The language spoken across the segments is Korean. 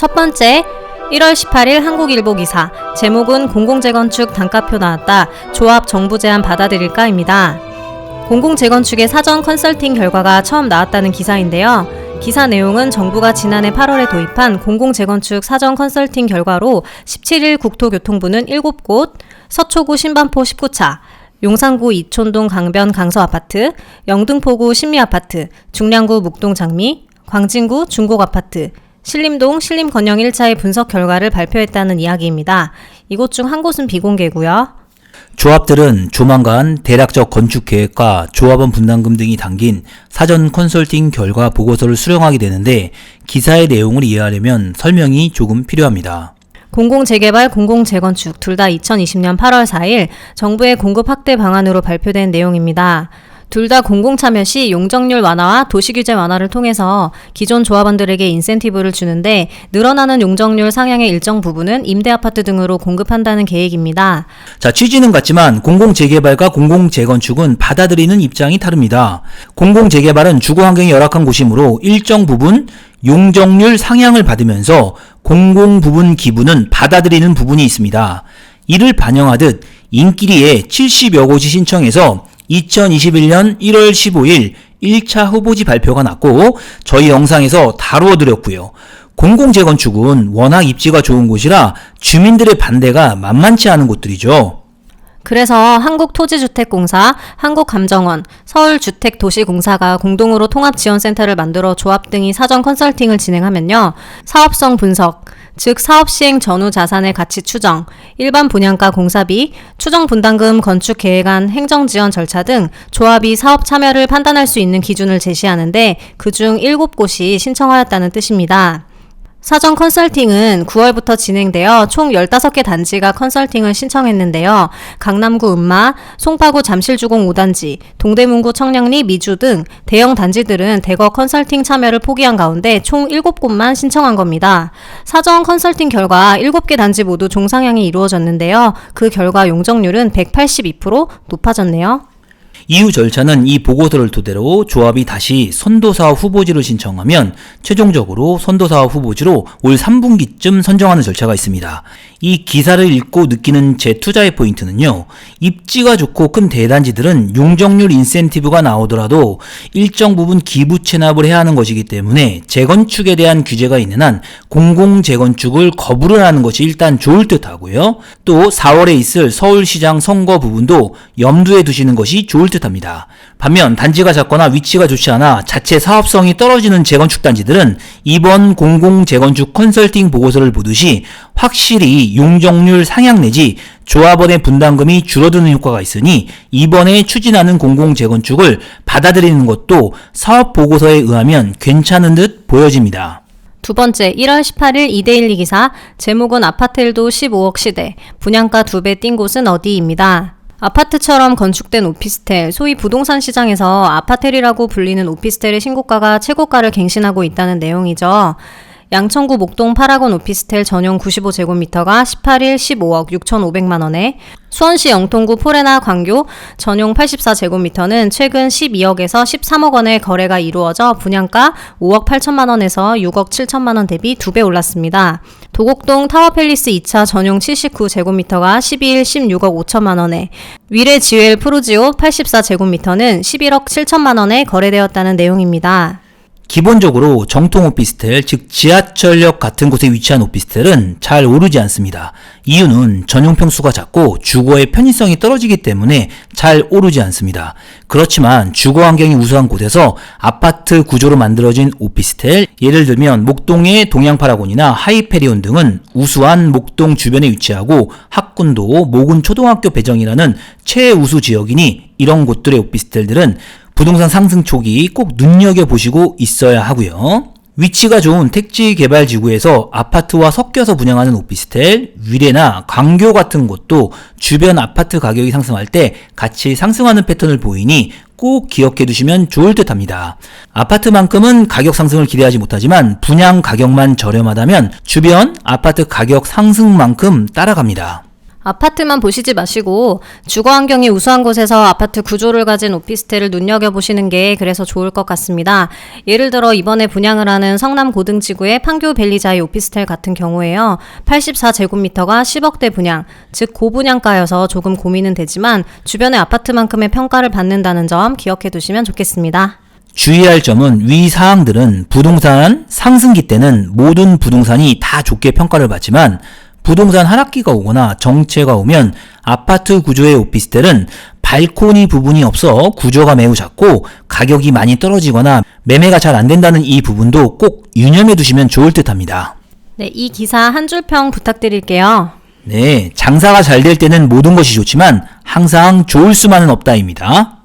첫 번째, 1월 18일 한국일보 기사. 제목은 공공재건축 단가표 나왔다. 조합 정부 제안 받아들일까입니다. 공공재건축의 사전 컨설팅 결과가 처음 나왔다는 기사인데요. 기사 내용은 정부가 지난해 8월에 도입한 공공재건축 사전 컨설팅 결과로 17일 국토교통부는 7곳, 서초구 신반포 19차, 용산구 이촌동 강변 강서 아파트, 영등포구 신미 아파트, 중량구 묵동 장미, 광진구 중곡 아파트, 신림동 신림건영 1차의 분석 결과를 발표했다는 이야기입니다. 이곳 중 한 곳은 비공개고요. 조합들은 조만간 대략적 건축 계획과 조합원 분담금 등이 담긴 사전 컨설팅 결과 보고서를 수령하게 되는데 기사의 내용을 이해하려면 설명이 조금 필요합니다. 공공재개발, 공공재건축 둘 다 2020년 8월 4일 정부의 공급 확대 방안으로 발표된 내용입니다. 둘 다 공공 참여 시 용적률 완화와 도시 규제 완화를 통해서 기존 조합원들에게 인센티브를 주는데 늘어나는 용적률 상향의 일정 부분은 임대 아파트 등으로 공급한다는 계획입니다. 자, 취지는 같지만 공공 재개발과 공공 재건축은 받아들이는 입장이 다릅니다. 공공 재개발은 주거 환경이 열악한 곳이므로 일정 부분 용적률 상향을 받으면서 공공 부분 기부는 받아들이는 부분이 있습니다. 이를 반영하듯 인기리에 70여 곳이 신청해서 2021년 1월 15일 1차 후보지 발표가 났고 저희 영상에서 다루어 드렸고요. 공공재건축은 워낙 입지가 좋은 곳이라 주민들의 반대가 만만치 않은 곳들이죠. 그래서 한국토지주택공사, 한국감정원, 서울주택도시공사가 공동으로 통합지원센터를 만들어 조합 등이 사전 컨설팅을 진행하면요. 사업성 분석, 즉 사업 시행 전후 자산의 가치 추정, 일반 분양가 공사비, 추정 분담금 건축 계획안 행정 지원 절차 등 조합이 사업 참여를 판단할 수 있는 기준을 제시하는데 그중 7곳이 신청하였다는 뜻입니다. 사전 컨설팅은 9월부터 진행되어 총 15개 단지가 컨설팅을 신청했는데요. 강남구 음마, 송파구 잠실주공 5단지, 동대문구 청량리 미주 등 대형 단지들은 대거 컨설팅 참여를 포기한 가운데 총 7곳만 신청한 겁니다. 사전 컨설팅 결과 7개 단지 모두 종상향이 이루어졌는데요. 그 결과 용적률은 182% 높아졌네요. 이후 절차는 이 보고서를 토대로 조합이 다시 선도사업 후보지를 신청하면 최종적으로 선도사업 후보지로 올 3분기쯤 선정하는 절차가 있습니다. 이 기사를 읽고 느끼는 제 투자의 포인트는요. 입지가 좋고 큰 대단지들은 용적률 인센티브가 나오더라도 일정 부분 기부 체납을 해야 하는 것이기 때문에 재건축에 대한 규제가 있는 한 공공 재건축을 거부를 하는 것이 일단 좋을 듯 하고요. 또 4월에 있을 서울시장 선거 부분도 염두에 두시는 것이 좋을 듯합니다. 반면 단지가 작거나 위치가 좋지 않아 자체 사업성이 떨어지는 재건축 단지들은 이번 공공 재건축 컨설팅 보고서를 보듯이 확실히 용적률 상향 내지 조합원의 분담금이 줄어드는 효과가 있으니 이번에 추진하는 공공 재건축을 받아들이는 것도 사업 보고서에 의하면 괜찮은 듯 보여집니다. 두 번째, 1월 18일 이데일리 기사, 제목은 아파트 일도 15억 시대, 분양가 두 배 뛴 곳은 어디입니다. 아파트처럼 건축된 오피스텔, 소위 부동산 시장에서 아파텔이라고 불리는 오피스텔의 신고가가 최고가를 갱신하고 있다는 내용이죠. 양천구 목동 파라곤 오피스텔 전용 95제곱미터가 18일 15억 6,500만 원에 수원시 영통구 포레나 광교 전용 84제곱미터는 최근 12억에서 13억 원의 거래가 이루어져 분양가 5억 8천만 원에서 6억 7천만 원 대비 2배 올랐습니다. 도곡동 타워팰리스 2차 전용 79제곱미터가 12일 16억 5천만 원에 위례 지웰 프루지오 84제곱미터는 11억 7천만 원에 거래되었다는 내용입니다. 기본적으로 정통 오피스텔, 즉 지하철역 같은 곳에 위치한 오피스텔은 잘 오르지 않습니다. 이유는 전용 평수가 작고 주거의 편의성이 떨어지기 때문에 잘 오르지 않습니다. 그렇지만 주거 환경이 우수한 곳에서 아파트 구조로 만들어진 오피스텔, 예를 들면 목동의 동양파라곤이나 하이페리온 등은 우수한 목동 주변에 위치하고 학군도 모군 초등학교 배정이라는 최우수 지역이니 이런 곳들의 오피스텔들은 부동산 상승 초기 꼭 눈여겨보시고 있어야 하고요. 위치가 좋은 택지 개발 지구에서 아파트와 섞여서 분양하는 오피스텔, 위례나 광교 같은 곳도 주변 아파트 가격이 상승할 때 같이 상승하는 패턴을 보이니 꼭 기억해 두시면 좋을 듯 합니다. 아파트만큼은 가격 상승을 기대하지 못하지만 분양 가격만 저렴하다면 주변 아파트 가격 상승만큼 따라갑니다. 아파트만 보시지 마시고 주거 환경이 우수한 곳에서 아파트 구조를 가진 오피스텔을 눈여겨보시는 게 그래서 좋을 것 같습니다. 예를 들어 이번에 분양을 하는 성남 고등지구의 판교 벨리자이 오피스텔 같은 경우에요. 84제곱미터가 10억대 분양, 즉 고분양가여서 조금 고민은 되지만 주변의 아파트만큼의 평가를 받는다는 점 기억해 두시면 좋겠습니다. 주의할 점은 위 사항들은 부동산 상승기 때는 모든 부동산이 다 좋게 평가를 받지만 부동산 하락기가 오거나 정체가 오면 아파트 구조의 오피스텔은 발코니 부분이 없어 구조가 매우 작고 가격이 많이 떨어지거나 매매가 잘 안 된다는 이 부분도 꼭 유념해 두시면 좋을 듯 합니다. 네, 이 기사 한 줄 평 부탁드릴게요. 네, 장사가 잘 될 때는 모든 것이 좋지만 항상 좋을 수만은 없다입니다.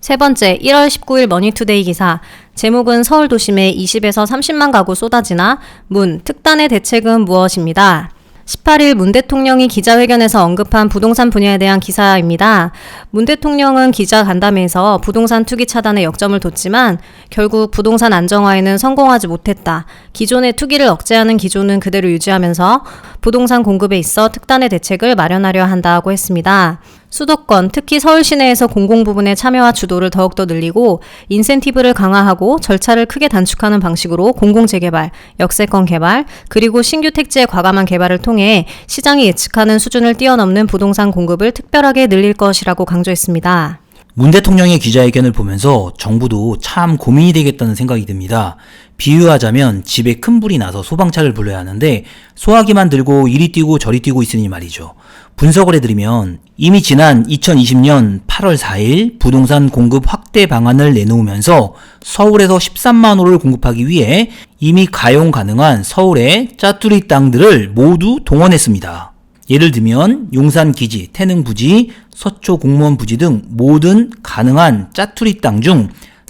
세 번째, 1월 19일 머니투데이 기사. 제목은 서울 도심에 20에서 30만 가구 쏟아지나 문 특단의 대책은 무엇입니다. 18일 문 대통령이 기자회견에서 언급한 부동산 분야에 대한 기사입니다. 문 대통령은 기자 간담회에서 부동산 투기 차단에 역점을 뒀지만 결국 부동산 안정화에는 성공하지 못했다. 기존의 투기를 억제하는 기조는 그대로 유지하면서 부동산 공급에 있어 특단의 대책을 마련하려 한다고 했습니다. 수도권, 특히 서울 시내에서 공공 부분의 참여와 주도를 더욱더 늘리고 인센티브를 강화하고 절차를 크게 단축하는 방식으로 공공 재개발, 역세권 개발, 그리고 신규 택지의 과감한 개발을 통해 시장이 예측하는 수준을 뛰어넘는 부동산 공급을 특별하게 늘릴 것이라고 강조했습니다. 문 대통령의 기자회견을 보면서 정부도 참 고민이 되겠다는 생각이 듭니다. 비유하자면 집에 큰 불이 나서 소방차를 불러야 하는데 소화기만 들고 이리 뛰고 저리 뛰고 있으니 말이죠. 분석을 해드리면 이미 지난 2020년 8월 4일 부동산 공급 확대 방안을 내놓으면서 서울에서 13만 호를 공급하기 위해 이미 가용 가능한 서울의 짜투리 땅들을 모두 동원했습니다. 예를 들면 용산 기지, 태릉 부지, 서초 공무원 부지 등 모든 가능한 짜투리 땅 중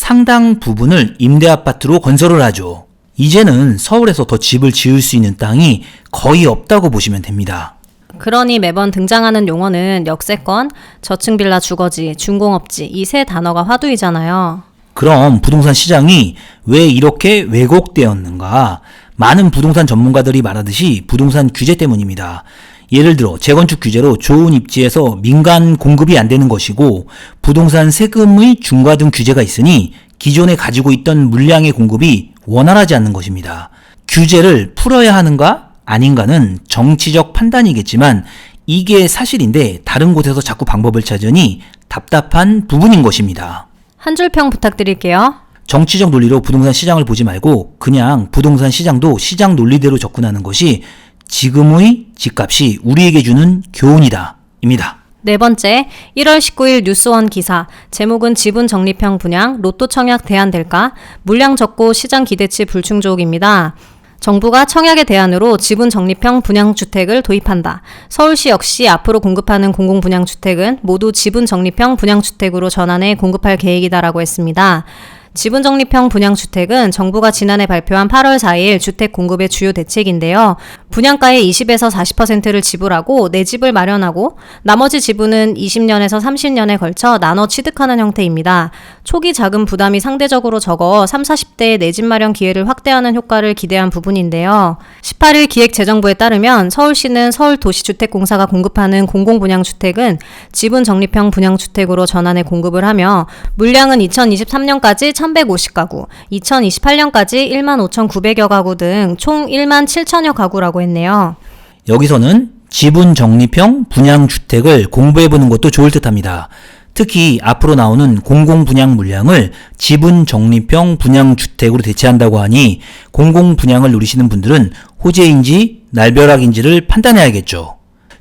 상당 부분을 임대 아파트로 건설을 하죠. 이제는 서울에서 더 집을 지을 수 있는 땅이 거의 없다고 보시면 됩니다. 그러니 매번 등장하는 용어는 역세권, 저층 빌라 주거지, 중공업지 이 세 단어가 화두이잖아요. 그럼 부동산 시장이 왜 이렇게 왜곡되었는가? 많은 부동산 전문가들이 말하듯이 부동산 규제 때문입니다. 예를 들어 재건축 규제로 좋은 입지에서 민간 공급이 안 되는 것이고 부동산 세금의 중과 등 규제가 있으니 기존에 가지고 있던 물량의 공급이 원활하지 않는 것입니다. 규제를 풀어야 하는가 아닌가는 정치적 판단이겠지만 이게 사실인데 다른 곳에서 자꾸 방법을 찾으니 답답한 부분인 것입니다. 한 줄 평 부탁드릴게요. 정치적 논리로 부동산 시장을 보지 말고 그냥 부동산 시장도 시장 논리대로 접근하는 것이 지금의 집값이 우리에게 주는 교훈이다. 입니다. 네 번째, 1월 19일 뉴스원 기사. 제목은 지분 적립형 분양, 로또 청약 대안 될까? 물량 적고 시장 기대치 불충족입니다. 정부가 청약의 대안으로 지분 적립형 분양주택을 도입한다. 서울시 역시 앞으로 공급하는 공공분양주택은 모두 지분 적립형 분양주택으로 전환해 공급할 계획이다라고 했습니다. 지분 적립형 분양주택은 정부가 지난해 발표한 8월 4일 주택 공급의 주요 대책인데요. 분양가의 20에서 40%를 지불하고 내 집을 마련하고 나머지 지분은 20년에서 30년에 걸쳐 나눠 취득하는 형태입니다. 초기 자금 부담이 상대적으로 적어 3, 40대의 내 집 마련 기회를 확대하는 효과를 기대한 부분인데요. 18일 기획재정부에 따르면 서울시는 서울도시주택공사가 공급하는 공공분양주택은 지분 적립형 분양주택으로 전환해 공급을 하며 물량은 2023년까지 1150가구, 2028년까지 1만 5,900여 가구 등 총 1만 7천여 가구라고 했네요. 여기서는 지분 적립형 분양 주택을 공부해 보는 것도 좋을 듯 합니다. 특히 앞으로 나오는 공공 분양 물량을 지분 적립형 분양 주택으로 대체한다고 하니 공공 분양을 누리시는 분들은 호재인지 날벼락인지를 판단해야겠죠.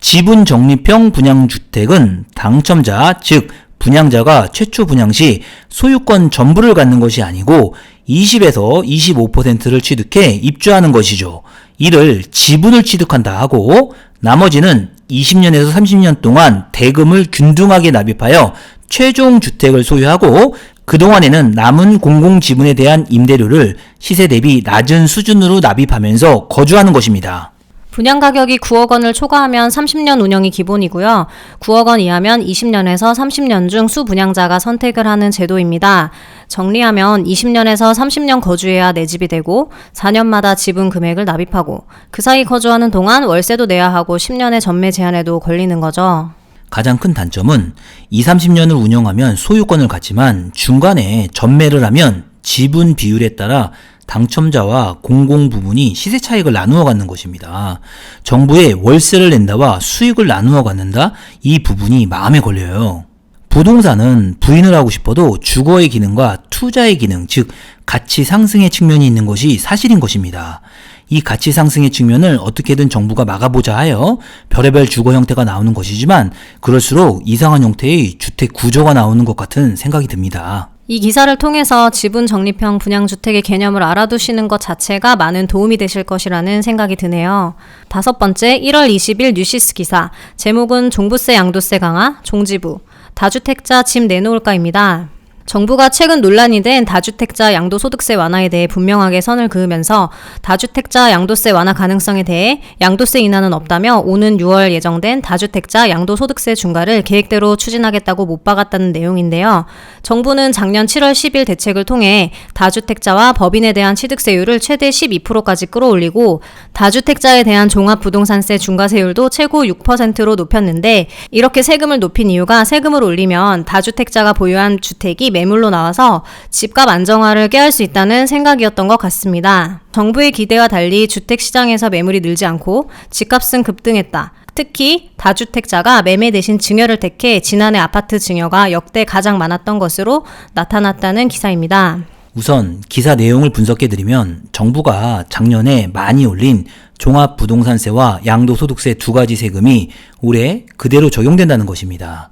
지분 적립형 분양 주택은 당첨자, 즉 분양자가 최초 분양 시 소유권 전부를 갖는 것이 아니고 20에서 25%를 취득해 입주하는 것이죠. 이를 지분을 취득한다 하고 나머지는 20년에서 30년 동안 대금을 균등하게 납입하여 최종 주택을 소유하고 그동안에는 남은 공공 지분에 대한 임대료를 시세 대비 낮은 수준으로 납입하면서 거주하는 것입니다. 분양 가격이 9억 원을 초과하면 30년 운영이 기본이고요. 9억 원 이하면 20년에서 30년 중 수분양자가 선택을 하는 제도입니다. 정리하면 20년에서 30년 거주해야 내 집이 되고 4년마다 지분 금액을 납입하고 그 사이 거주하는 동안 월세도 내야 하고 10년의 전매 제한에도 걸리는 거죠. 가장 큰 단점은 2, 30년을 운영하면 소유권을 갖지만 중간에 전매를 하면 지분 비율에 따라 당첨자와 공공 부분이 시세 차익을 나누어 갖는 것입니다. 정부에 월세를 낸다와 수익을 나누어 갖는다? 이 부분이 마음에 걸려요. 부동산은 부인을 하고 싶어도 주거의 기능과 투자의 기능, 즉 가치 상승의 측면이 있는 것이 사실인 것입니다. 이 가치 상승의 측면을 어떻게든 정부가 막아보자 하여 별의별 주거 형태가 나오는 것이지만 그럴수록 이상한 형태의 주택 구조가 나오는 것 같은 생각이 듭니다. 이 기사를 통해서 지분 적립형 분양주택의 개념을 알아두시는 것 자체가 많은 도움이 되실 것이라는 생각이 드네요. 다섯 번째, 1월 20일 뉴시스 기사. 제목은 종부세 양도세 강화, 종지부. 다주택자 집 내놓을까입니다. 정부가 최근 논란이 된 다주택자 양도소득세 완화에 대해 분명하게 선을 그으면서 다주택자 양도세 완화 가능성에 대해 양도세 인하는 없다며 오는 6월 예정된 다주택자 양도소득세 중과를 계획대로 추진하겠다고 못 박았다는 내용인데요. 정부는 작년 7월 10일 대책을 통해 다주택자와 법인에 대한 취득세율을 최대 12%까지 끌어올리고 다주택자에 대한 종합부동산세 중과세율도 최고 6%로 높였는데 이렇게 세금을 높인 이유가 세금을 올리면 다주택자가 보유한 주택이 매물로 나와서 집값 안정화를 깨할 수 있다는 생각이었던 것 같습니다. 정부의 기대와 달리 주택 시장에서 매물이 늘지 않고 집값은 급등했다. 특히 다주택자가 매매 대신 증여를 택해 지난해 아파트 증여가 역대 가장 많았던 것으로 나타났다는 기사입니다. 우선 기사 내용을 분석해드리면 정부가 작년에 많이 올린 종합부동산세와 양도소득세 두 가지 세금이 올해 그대로 적용된다는 것입니다.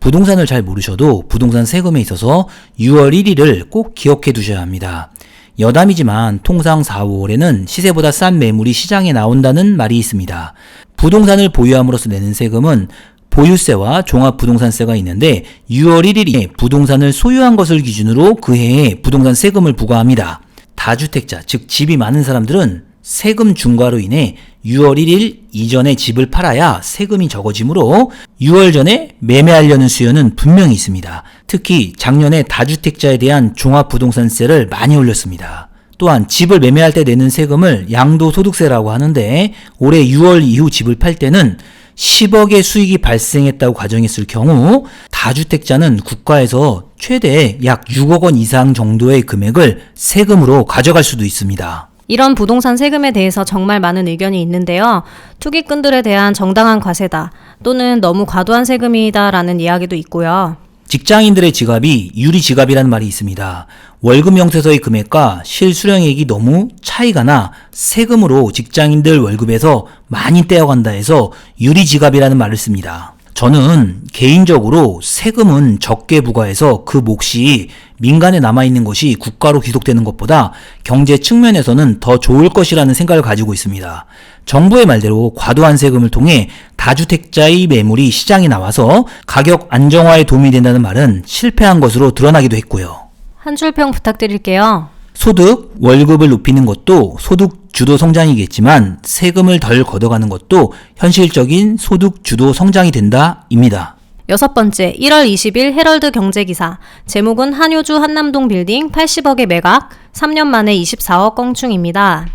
부동산을 잘 모르셔도 부동산 세금에 있어서 6월 1일을 꼭 기억해 두셔야 합니다. 여담이지만 통상 4, 5월에는 시세보다 싼 매물이 시장에 나온다는 말이 있습니다. 부동산을 보유함으로써 내는 세금은 보유세와 종합부동산세가 있는데 6월 1일이 부동산을 소유한 것을 기준으로 그 해에 부동산 세금을 부과합니다. 다주택자, 즉 집이 많은 사람들은 세금 중과로 인해 6월 1일 이전에 집을 팔아야 세금이 적어지므로 6월 전에 매매하려는 수요는 분명히 있습니다. 특히 작년에 다주택자에 대한 종합부동산세를 많이 올렸습니다. 또한 집을 매매할 때 내는 세금을 양도소득세라고 하는데 올해 6월 이후 집을 팔 때는 10억의 수익이 발생했다고 가정했을 경우 다주택자는 국가에서 최대 약 6억 원 이상 정도의 금액을 세금으로 가져갈 수도 있습니다. 이런 부동산 세금에 대해서 정말 많은 의견이 있는데요. 투기꾼들에 대한 정당한 과세다 또는 너무 과도한 세금이다라는 이야기도 있고요. 직장인들의 지갑이 유리 지갑이라는 말이 있습니다. 월급 명세서의 금액과 실수령액이 너무 차이가 나 세금으로 직장인들 월급에서 많이 떼어간다 해서 유리 지갑이라는 말을 씁니다. 저는 개인적으로 세금은 적게 부과해서 그 몫이 민간에 남아있는 것이 국가로 귀속되는 것보다 경제 측면에서는 더 좋을 것이라는 생각을 가지고 있습니다. 정부의 말대로 과도한 세금을 통해 다주택자의 매물이 시장에 나와서 가격 안정화에 도움이 된다는 말은 실패한 것으로 드러나기도 했고요. 한 줄 평 부탁드릴게요. 소득, 월급을 높이는 것도 소득 주도 성장이겠지만 세금을 덜 걷어가는 것도 현실적인 소득 주도 성장이 된다입니다. 여섯 번째, 1월 20일 헤럴드 경제기사. 제목은 한효주 한남동 빌딩 80억의 매각, 3년 만에 24억 껑충입니다.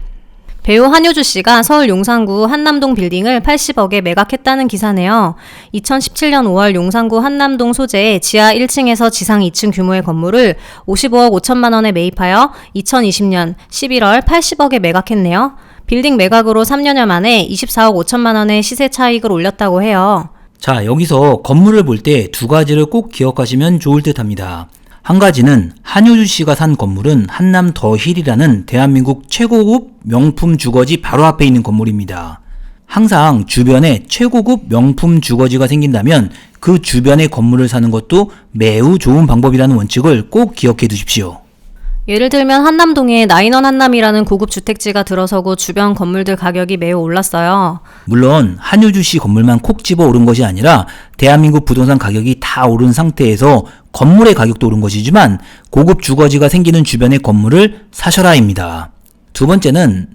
배우 한효주 씨가 서울 용산구 한남동 빌딩을 80억에 매각했다는 기사네요. 2017년 5월 용산구 한남동 소재의 지하 1층에서 지상 2층 규모의 건물을 55억 5천만 원에 매입하여 2020년 11월 80억에 매각했네요. 빌딩 매각으로 3년여 만에 24억 5천만 원의 시세 차익을 올렸다고 해요. 자, 여기서 건물을 볼 때 두 가지를 꼭 기억하시면 좋을 듯 합니다. 한 가지는 한효주 씨가 산 건물은 한남 더힐이라는 대한민국 최고급 명품 주거지 바로 앞에 있는 건물입니다. 항상 주변에 최고급 명품 주거지가 생긴다면 그 주변의 건물을 사는 것도 매우 좋은 방법이라는 원칙을 꼭 기억해 두십시오. 예를 들면 한남동에 나인원 한남이라는 고급 주택지가 들어서고 주변 건물들 가격이 매우 올랐어요. 물론 한효주 씨 건물만 콕 집어 오른 것이 아니라 대한민국 부동산 가격이 다 오른 상태에서 건물의 가격도 오른 것이지만 고급 주거지가 생기는 주변의 건물을 사셔라입니다. 두 번째는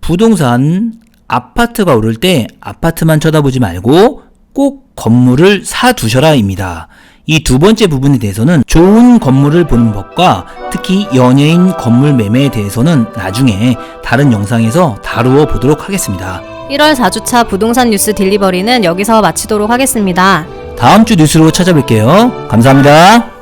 부동산 아파트가 오를 때 아파트만 쳐다보지 말고 꼭 건물을 사두셔라입니다. 이 두 번째 부분에 대해서는 좋은 건물을 보는 법과 특히 연예인 건물 매매에 대해서는 나중에 다른 영상에서 다루어 보도록 하겠습니다. 1월 4주차 부동산 뉴스 딜리버리는 여기서 마치도록 하겠습니다. 다음 주 뉴스로 찾아뵐게요. 감사합니다.